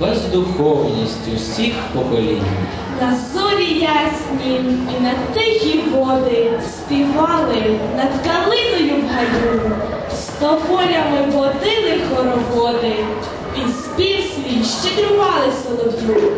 бездуховність усіх поколінь. На зорі ясні і на тихі води співали над калиною в гаю, з тополями водили хороводи, під спів свій щедрували солов'ю.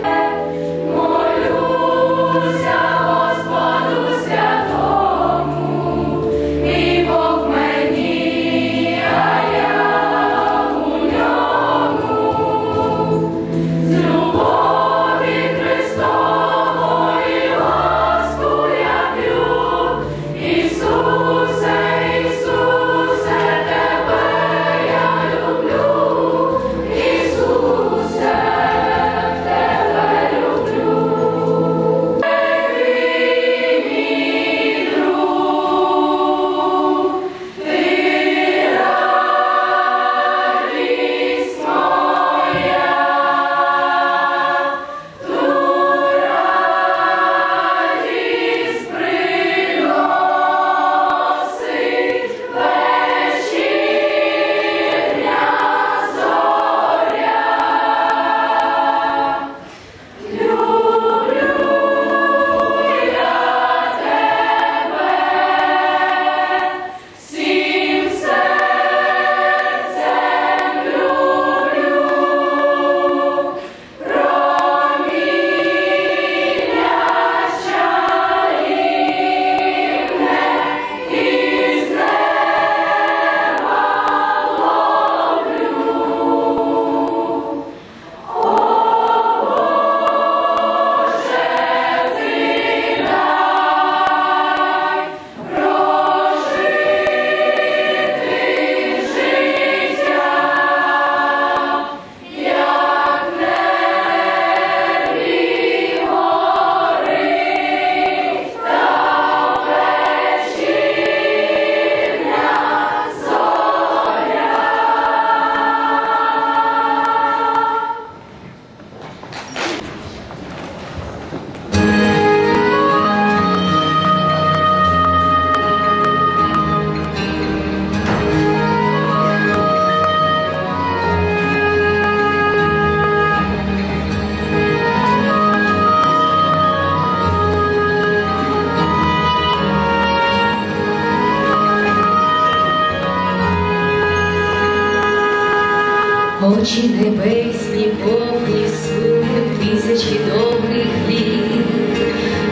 Очі небесні повні суму тисячі довгих літ,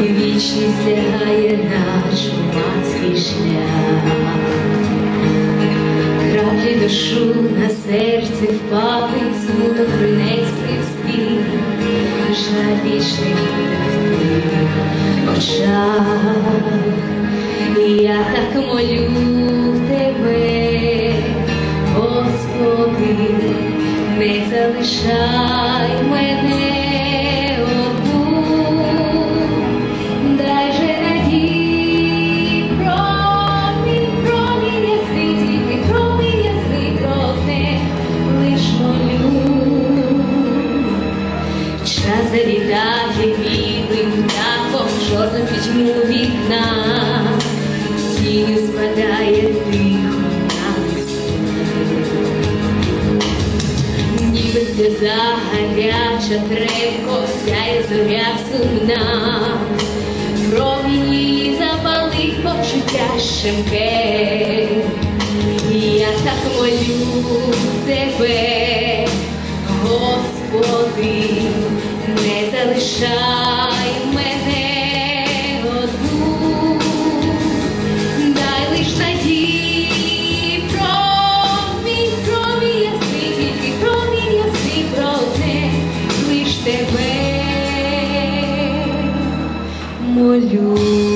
вічність сягає наш мацький шлях. Краплі душу на серці впали, смуток принець приспів, жаль вічний в очах. І я так молю тебе, Господи, не залишай мене одну, дай же надії, промінь, промінь ясний, тільки промінь ясний крокне, лиш молю. Час завітає білим птахом, чорну пітьму вікна, сльоза гаряча трепко, сяє зоря сумна, промені запалить почуття щемке. І я так молю тебе, Господи, не залишай молю.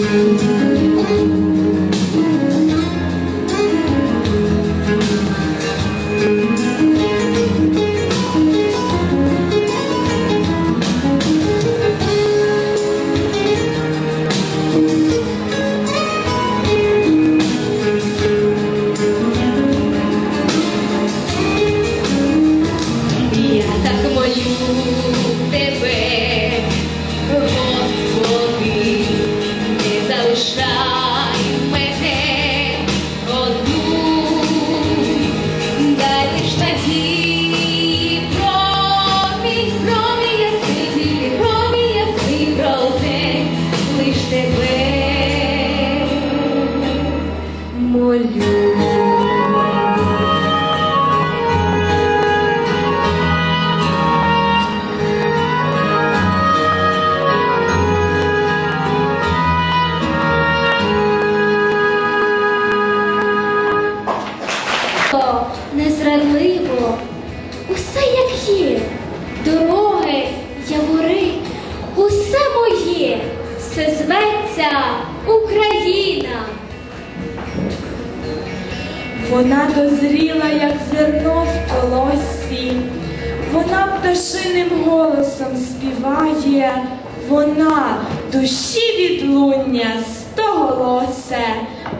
Душі відлуння стоголосе.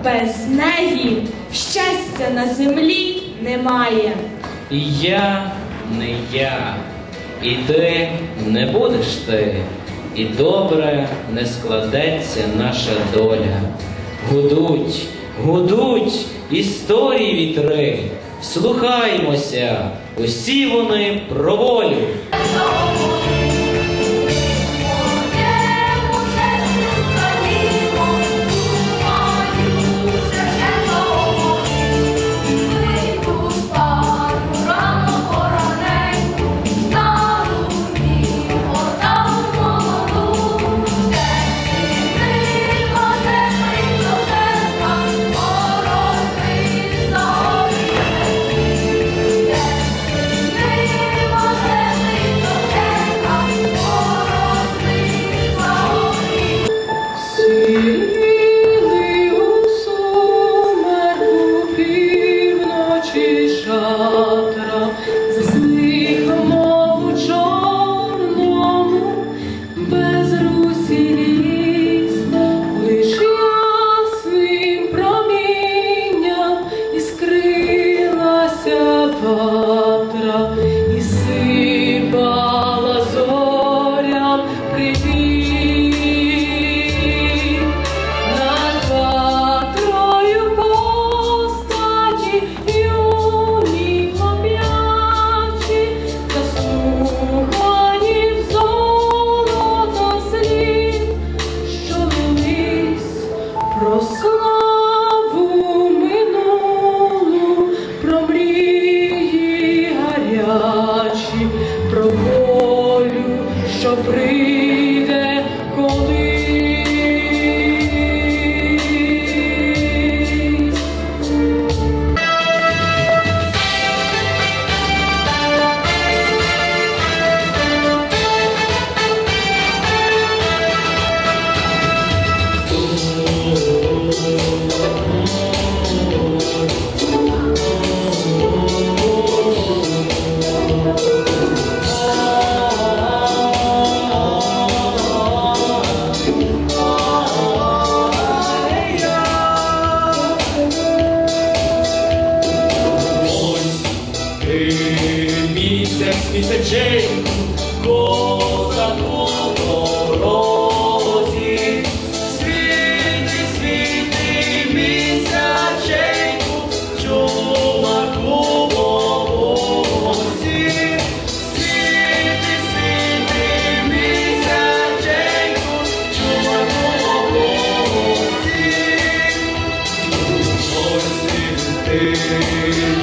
Без неї щастя на землі немає. І я не я, і ти не будеш ти, і добре не складеться наша доля. Гудуть, гудуть історії вітри, слухаймося, усі вони про волю.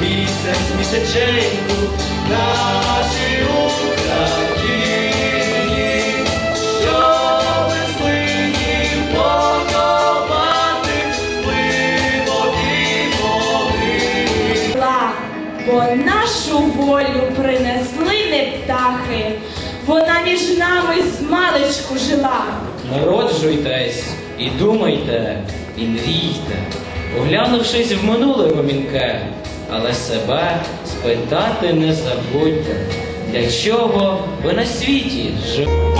Місяць місяченьку нашій Україні, що веснині подобати глибокі могили. Бо нашу волю принесли не птахи. Вона між нами з маличку жила. Народжуйтесь і думайте, і мрійте, оглянувшись в минуле гомінке, але себе спитати не забудьте, для чого ви на світі живете.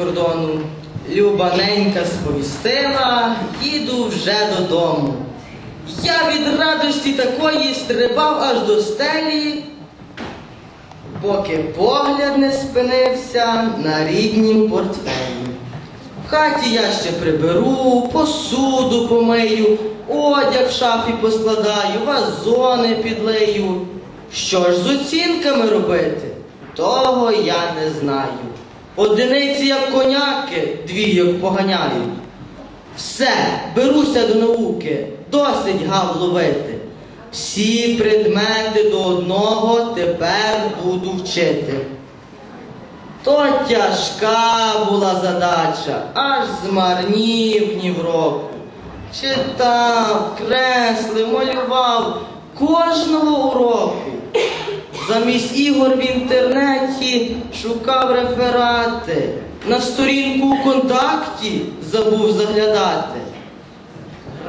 Кордону. Люба сповістила, їду вже додому. Я від радості такої стрибав аж до стелі, поки погляд не спинився на ріднім портфелі. В хаті я ще приберу, посуду помию, одяг в шафі поскладаю, вазони підлию. Що ж з оцінками робити? Того я не знаю. Одиниці як коняки, двійок поганяю. Все, беруся до науки, досить гав ловити. Всі предмети до одного тепер буду вчити. То тяжка була задача, аж змарнів ні в року. Читав, креслив, малював кожного уроку. Замість ігор в інтернеті шукав реферати. На сторінку контакті забув заглядати.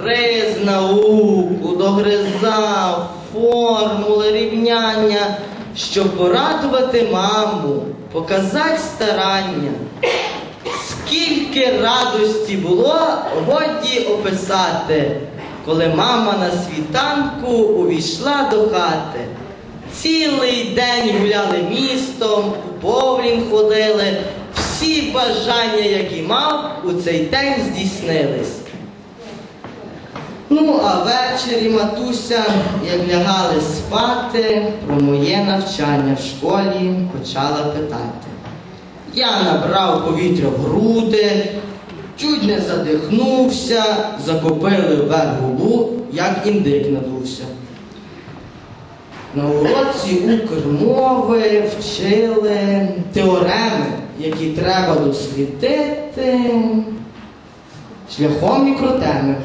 Риз науку, догризав, формули, рівняння, щоб порадувати маму, показати старання. Скільки радості було, годі описати, коли мама на світанку увійшла до хати. Цілий день гуляли містом, у поврін ходили, всі бажання, які мав, у цей день здійснились. Ну, а ввечері матуся, як лягали спати, про моє навчання в школі почала питати. Я набрав повітря в груди, чуть не задихнувся, закопили вверх губу, як індик надувся. На уроці укрмови вчили теореми, які треба дослідити шляхом мікротеми.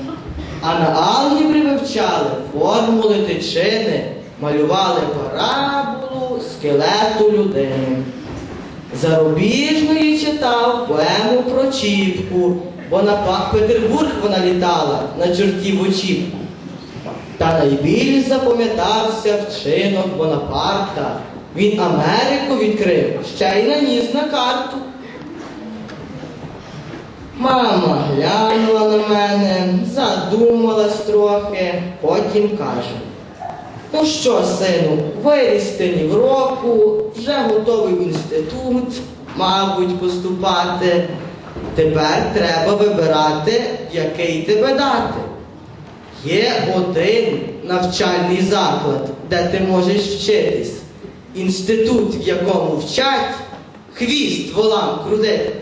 А на алгебрі вивчали формули тичини, малювали параболу скелету людини. Зарубіжної читав поему про Чіпку, бо на Петербург вона літала на чортів очіпку. Та найбільш запам'ятався вчинок Бонапарта. Він Америку відкрив, ще й наніс на карту. Мама глянула на мене, задумалась трохи, потім каже. Ну що, сину, виріс ти в року, вже готовий в інститут, мабуть, поступати. Тепер треба вибирати, який тебе дати. Є один навчальний заклад, де ти можеш вчитись. Інститут, в якому вчать, хвіст волам крутити.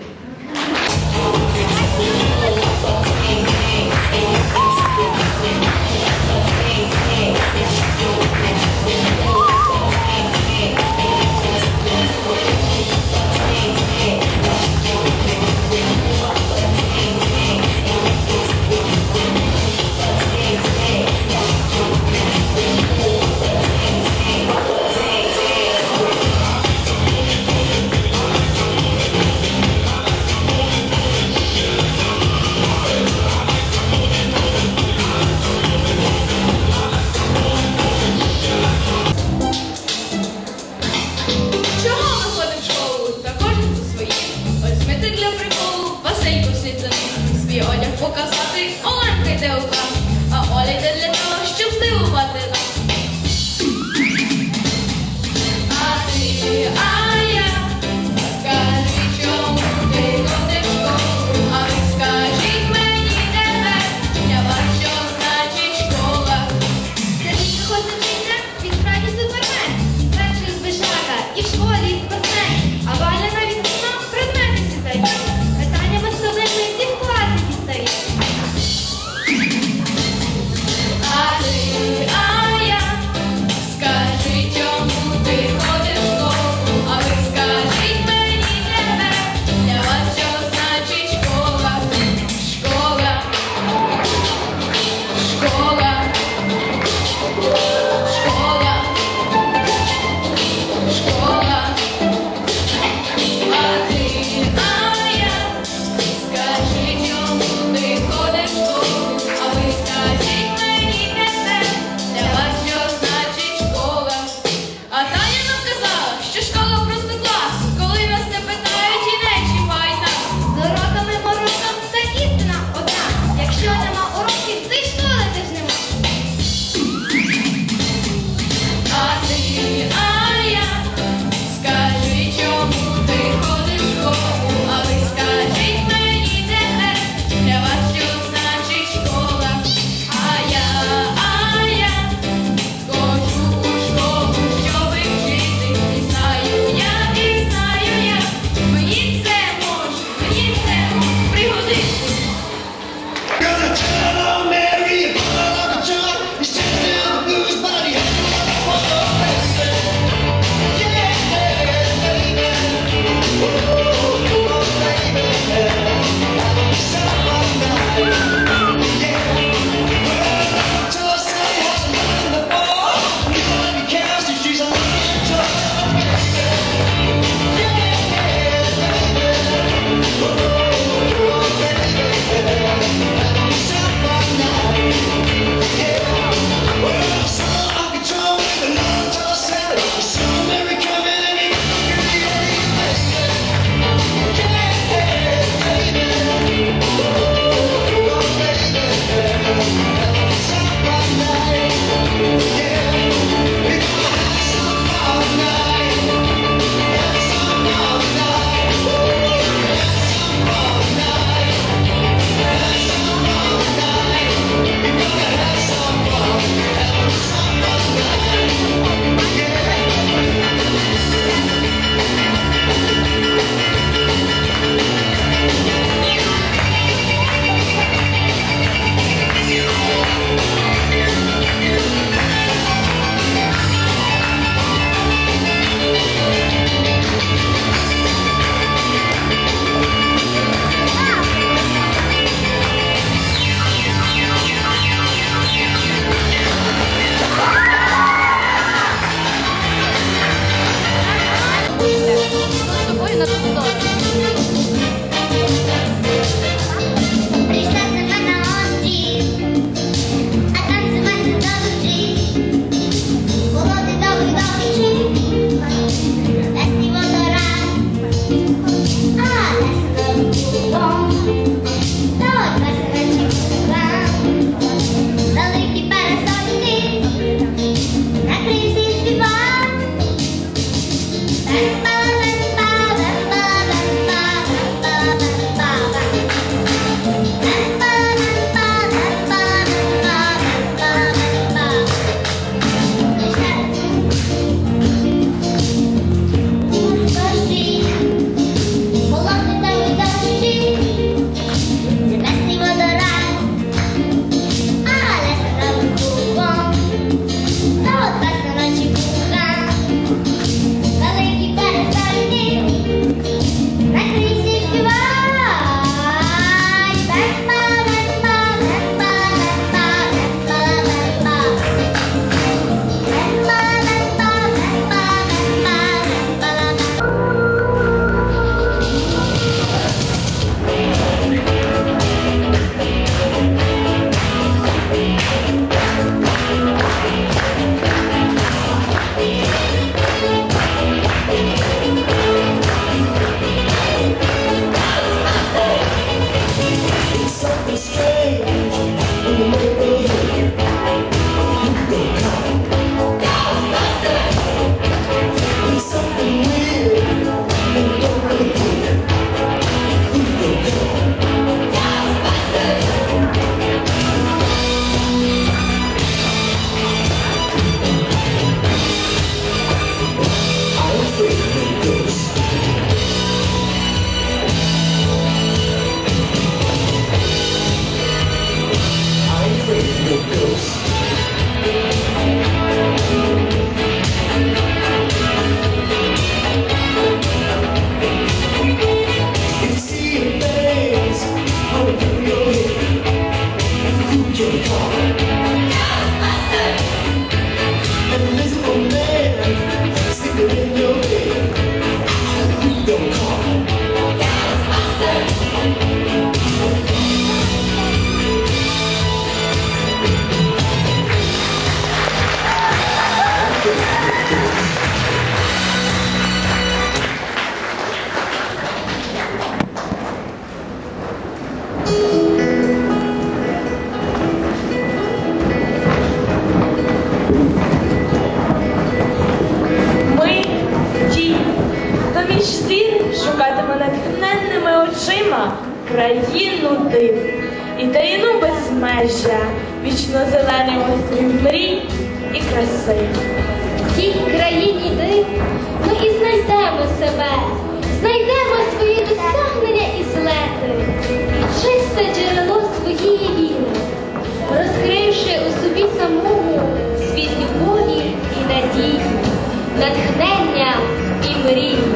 very